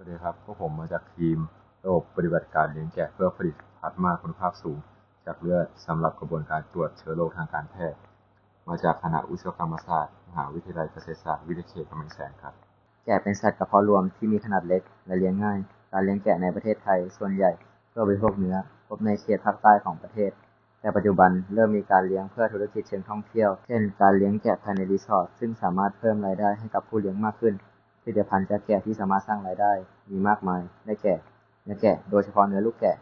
วัสดีครับ พวกผมมาจากทีมระบบปฏิบัติการเลี้ยงแกะเพื่อผลิตพลาสมาคุณภาพสูง จากเลือดสำหรับกระบวนการตรวจเชื้อโรคทางการแพทย์ มาจากคณะวิศวกรรมศาสตร์ มหาวิทยาลัยเกษตรศาสตร์วิทยาเขตกำแพงแสนครับ แกะเป็นสัตว์กระเพาะรวมที่มีขนาดเล็กและเลี้ยงง่าย การเลี้ยงแกะในประเทศไทยส่วนใหญ่เพื่อบริโภคเนื้อ พบในเขตภาคใต้ของประเทศ แต่ปัจจุบันเริ่มมีการเลี้ยงเพื่อธุรกิจเชิงท่องเที่ยว เช่น การเลี้ยงแกะภายในรีสอร์ทซึ่งสามารถเพิ่มรายได้ให้กับผู้เลี้ยงมากขึ้น ลิตภัณฑ์จากแกะที่สามารถสร้างรายได้มีมากมาย ได้แก่เนื้อแกะ โดยเฉพาะเนื้อลูกแกะ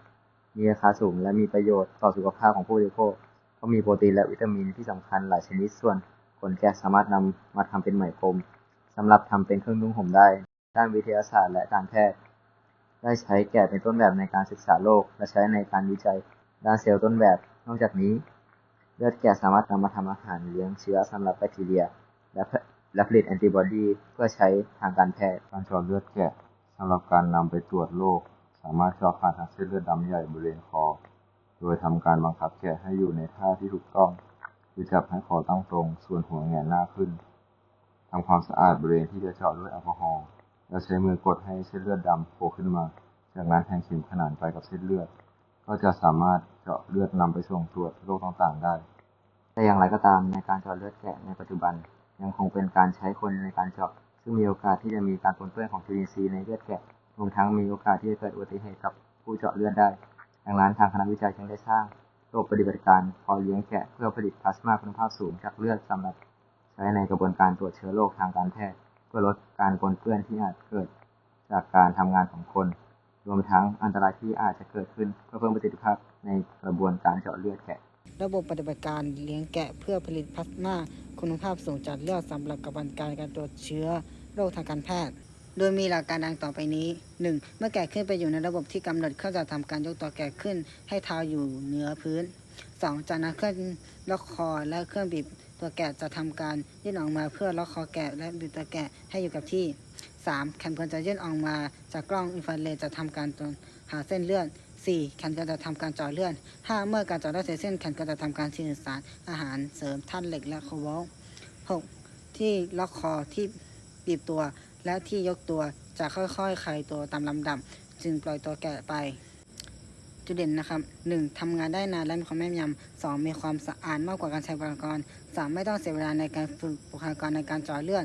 มีราคาสูงและมีประโยชน์ต่อสุขภาพของผู้บริโภคเพราะมีโปรตีนและวิตามินที่สำคัญหลายชนิด ส่วนขนแกะสามารถนำมาทำเป็นไหมพรมสำหรับทำเป็นเครื่องนุ่งห่มได้ ด้านวิทยาศาสตร์และการแพทย์ ได้ใช้แกะเป็นต้นแบบในการศึกษาโรคและใช้ในการวิจัยด้านเซลล์ต้นแบบ นอกจากนี้ เลือดแกะสามารถนำมาทำอาหารเลี้ยงเชื้อสำหรับแบคทีเรีย และ และผลิตแอนติบอดีเพื่อใช้ทางการแพทย์การเจาะเลือดแกะสำหรับการนำไปตรวจโรคสามารถเจาะผ่านทางเส้นเลือดดำใหญ่บริเวณคอ โดยทำการบังคับแกะให้อยู่ในท่าที่ถูกต้องคือจับให้คอตั้งตรง ส่วนหัวแงนหน้าขึ้นทำความสะอาดบริเวณที่จะเจาะด้วยแอลกอฮอล์แล้วใช้มือกดให้เส้นเลือดดำโผล่ขึ้นมา จากนั้นแทงเข็มขนานไปกับเส้นเลือด ก็จะสามารถเจาะเลือดนำไปส่งตรวจโรคต่างๆได้ แต่อย่างไรก็ตามในการเจาะเลือดแกะในปัจจุบัน ยังคงเป็นการใช้คนในการเจาะซึ่งมีโอกาสที่จะมีการปนเปื้อนของจุลินทรีย์ในเลือดแกะรวมทั้งมีโอกาสที่จะเกิดอุบัติเหตุกับผู้เจาะเลือดได้ดังนั้นทางคณะวิจัยจึงได้สร้างระบบปฏิบัติการพาะเลี้ยงแกะเพื่อผลิตพลาสมาคุณภาพสูงจากเลือดสำหรับใช้ในกระบวนการตรวจเชื้อโรคทางการแพทย์ เพื่อลดการปนเปื้อนที่อาจเกิดจากการทำงานของคน รวมทั้งอันตรายที่อาจจะเกิดขึ้นเพื่อเพิ่มประสิทธิภาพในกระบวนการเจาะเลือดแกะ ระบบปฏิบัติการเลี้ยงแกะเพื่อผลิตพลาสมาคุณภาพสูงจากเลือดสำหรับกระบวนการการตรวจเชื้อโรคทางการแพทย์ โดยมีหลักการดังต่อไปนี้ 1. เมื่อแกะขึ้นไปอยู่ในระบบที่กำหนดเครื่องจะทำการยกตัวแกะขึ้น ให้เท้าอยู่เหนือพื้น 2. จากนั้นเครื่องล็อกคอและเครื่องบีบตัวแกะจะทำการยื่นออกมาเพื่อล็อกคอแกะและบีบตัวแกะให้อยู่กับที่ 3. แขนกลจะยื่นออกมาจากกล้องอินฟราเรดจะทำการตรวจหาเส้นเลือด 4. แขนกลจะทำการจาะเลื่อด 5. เมื่อการจาะเลือดเสร็จสิ้นแขนกลจะทำการสื่อสารอาหารเสริมธาตุเหล็กและโคบอลต์ 6. ที่ล็อกคอที่บีบตัว และที่ยกตัวจะค่อยๆคลายตัวตามลำดับ จึงปล่อยตัวแกะไป จุดเด่นนะครับ 1. ทำงานได้นานและมีความแม่นยำ 2. มีความสะอาดมากกว่าการใช้อุปกรณ์ 3. ไม่ต้องเสียเวลาในการฝึกบุคลากรในการจาะเลื่อด